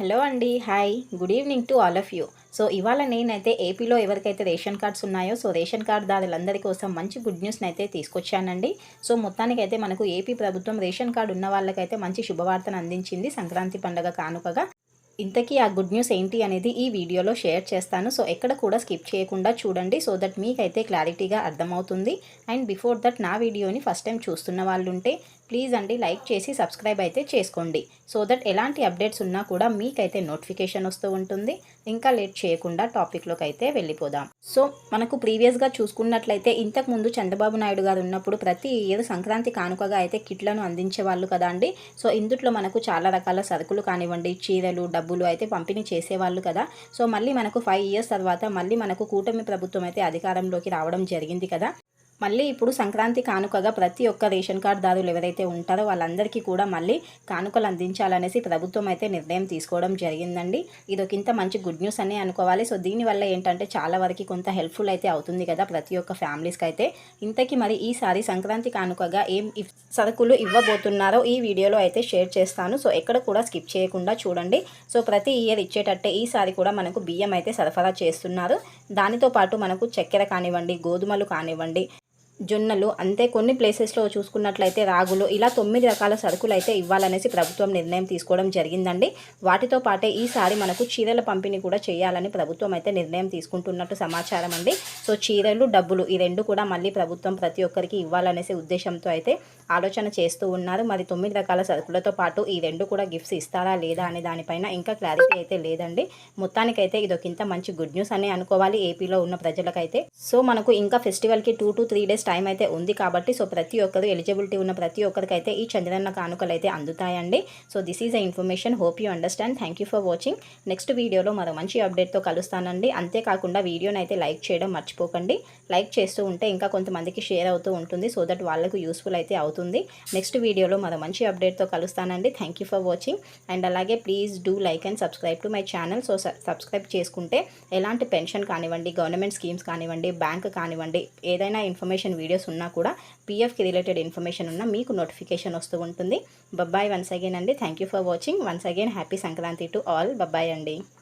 Hello అండి hi. Good evening to all of you. So ఇవాళ నేనైతే ఏపీలో ఎవరికైతే రేషన్ కార్డ్స్ ఉన్నాయో సో రేషన్ కార్డ్ దారులందరి కోసం మంచి గుడ్ న్యూస్ని అయితే తీసుకొచ్చానండి. సో మొత్తానికైతే మనకు ఏపీ ప్రభుత్వం రేషన్ కార్డు ఉన్న వాళ్ళకైతే మంచి శుభవార్తను అందించింది సంక్రాంతి పండుగ కానుకగా. ఇంతకీ ఆ గుడ్ న్యూస్ ఏంటి అనేది ఈ వీడియోలో షేర్ చేస్తాను. సో ఎక్కడ కూడా స్కిప్ చేయకుండా చూడండి సో దట్ మీకైతే క్లారిటీగా అర్థమవుతుంది. అండ్ బిఫోర్ దట్ నా వీడియోని ఫస్ట్ టైం చూస్తున్న వాళ్ళు ఉంటే ప్లీజ్ అండి లైక్ చేసి సబ్స్క్రైబ్ అయితే చేసుకోండి. సో దట్ ఎలాంటి అప్డేట్స్ ఉన్నా కూడా మీకైతే నోటిఫికేషన్ వస్తూ ఉంటుంది. ఇంకా లేట్ చేయకుండా టాపిక్లోకి అయితే వెళ్ళిపోదాం. సో మనకు ప్రీవియస్గా చూసుకున్నట్లయితే ఇంతకుముందు చంద్రబాబు నాయుడు గారు ఉన్నప్పుడు ప్రతి ఇయర్ సంక్రాంతి కానుకగా అయితే కిట్లను అందించేవాళ్ళు కదా అండి. సో ఇందుట్లో మనకు చాలా రకాల సరుకులు కానివ్వండి చీరలు డబ్బులు అయితే పంపిణీ చేసేవాళ్ళు కదా. సో మళ్ళీ మనకు ఫైవ్ ఇయర్స్ తర్వాత మళ్ళీ మనకు కూటమి ప్రభుత్వం అయితే అధికారంలోకి రావడం జరిగింది కదా. మళ్ళీ ఇప్పుడు సంక్రాంతి కానుకగా ప్రతి ఒక్క రేషన్ కార్డుదారులు ఎవరైతే ఉంటారో వాళ్ళందరికీ కూడా మళ్ళీ కానుకలు అందించాలనేసి ప్రభుత్వం అయితే నిర్ణయం తీసుకోవడం జరిగిందండి. ఇది ఒక ఇంత మంచి గుడ్ న్యూస్ అనే అనుకోవాలి. సో దీనివల్ల ఏంటంటే చాలా వరకు కొంత హెల్ప్ఫుల్ అయితే అవుతుంది కదా ప్రతి ఒక్క ఫ్యామిలీస్కి అయితే. ఇంతకీ మరి ఈసారి సంక్రాంతి కానుకగా ఏం ఇఫ్- సరుకులు ఇవ్వబోతున్నారో ఈ వీడియోలో అయితే షేర్ చేస్తాను. సో ఎక్కడ కూడా స్కిప్ చేయకుండా చూడండి. సో ప్రతి ఇయర్ ఇచ్చేటట్టే ఈసారి కూడా మనకు బియ్యం అయితే సరఫరా చేస్తున్నారు. దానితో పాటు మనకు చక్కెర కానివ్వండి గోధుమలు కానివ్వండి జొన్నలు అంతే కొన్ని ప్లేసెస్లో చూసుకున్నట్లయితే రాగులు ఇలా తొమ్మిది రకాల సరుకులు అయితే ఇవ్వాలనేసి ప్రభుత్వం నిర్ణయం తీసుకోవడం జరిగిందండి. వాటితో పాటే ఈసారి మనకు చీరల పంపిణీ కూడా చేయాలని ప్రభుత్వం అయితే నిర్ణయం తీసుకుంటున్నట్టు సమాచారం అండి. సో చీరలు డబ్బులు ఈ రెండు కూడా మళ్ళీ ప్రభుత్వం ప్రతి ఒక్కరికి ఇవ్వాలనేసి ఉద్దేశంతో అయితే ఆలోచన చేస్తూ ఉన్నారు. మరి తొమ్మిది రకాల సరుకులతో పాటు ఈ రెండు కూడా గిఫ్ట్స్ ఇస్తారా లేదా అనే దానిపైన ఇంకా క్లారిటీ అయితే లేదండి. మొత్తానికైతే ఇది ఇంత మంచి గుడ్ న్యూస్ అని అనుకోవాలి ఏపీలో ఉన్న ప్రజలకైతే. సో మనకు ఇంకా ఫెస్టివల్కి two to three days time అయితే ఉంది కాబట్టి సో ప్రతి ఒక్కరు ఎలిజిబిలిటీ ఉన్న ప్రతి ఒక్కరికైతే ఈ చంద్రన్న కానుకలు అయితే అందుతాయండి so this is a information hope you understand thank you for watching next వీడియోలో మరో మంచి అప్డేట్తో కలుస్తానండి. అంతేకాకుండా వీడియోని అయితే లైక్ చేయడం మర్చిపోకండి. లైక్ చేస్తూ ఉంటే ఇంకా కొంతమందికి షేర్ అవుతూ ఉంటుంది. సో దట్ వాళ్ళకు యూస్ఫుల్ అయితే అవుతుంది. నెక్స్ట్ వీడియోలో మరో మంచి అప్డేట్తో కలుస్తానండి. Thank you for watching and అలాగే please do like and subscribe to my channel so subscribe చేసుకుంటే ఎలాంటి పెన్షన్ కానివ్వండి గవర్నమెంట్ స్కీమ్స్ కానివ్వండి బ్యాంక్ కానివ్వండి ఏదైనా ఇన్ఫర్మేషన్ వీడియోస్ ఉన్నా కూడా పీఎఫ్కి రిలేటెడ్ ఇన్ఫర్మేషన్ ఉన్నా మీకు నోటిఫికేషన్ వస్తూ ఉంటుంది. బబ్బాయ్ వన్స్ అగైన్ అండి. Thank you for watching once again happy Sankranti to all bye bye అండి.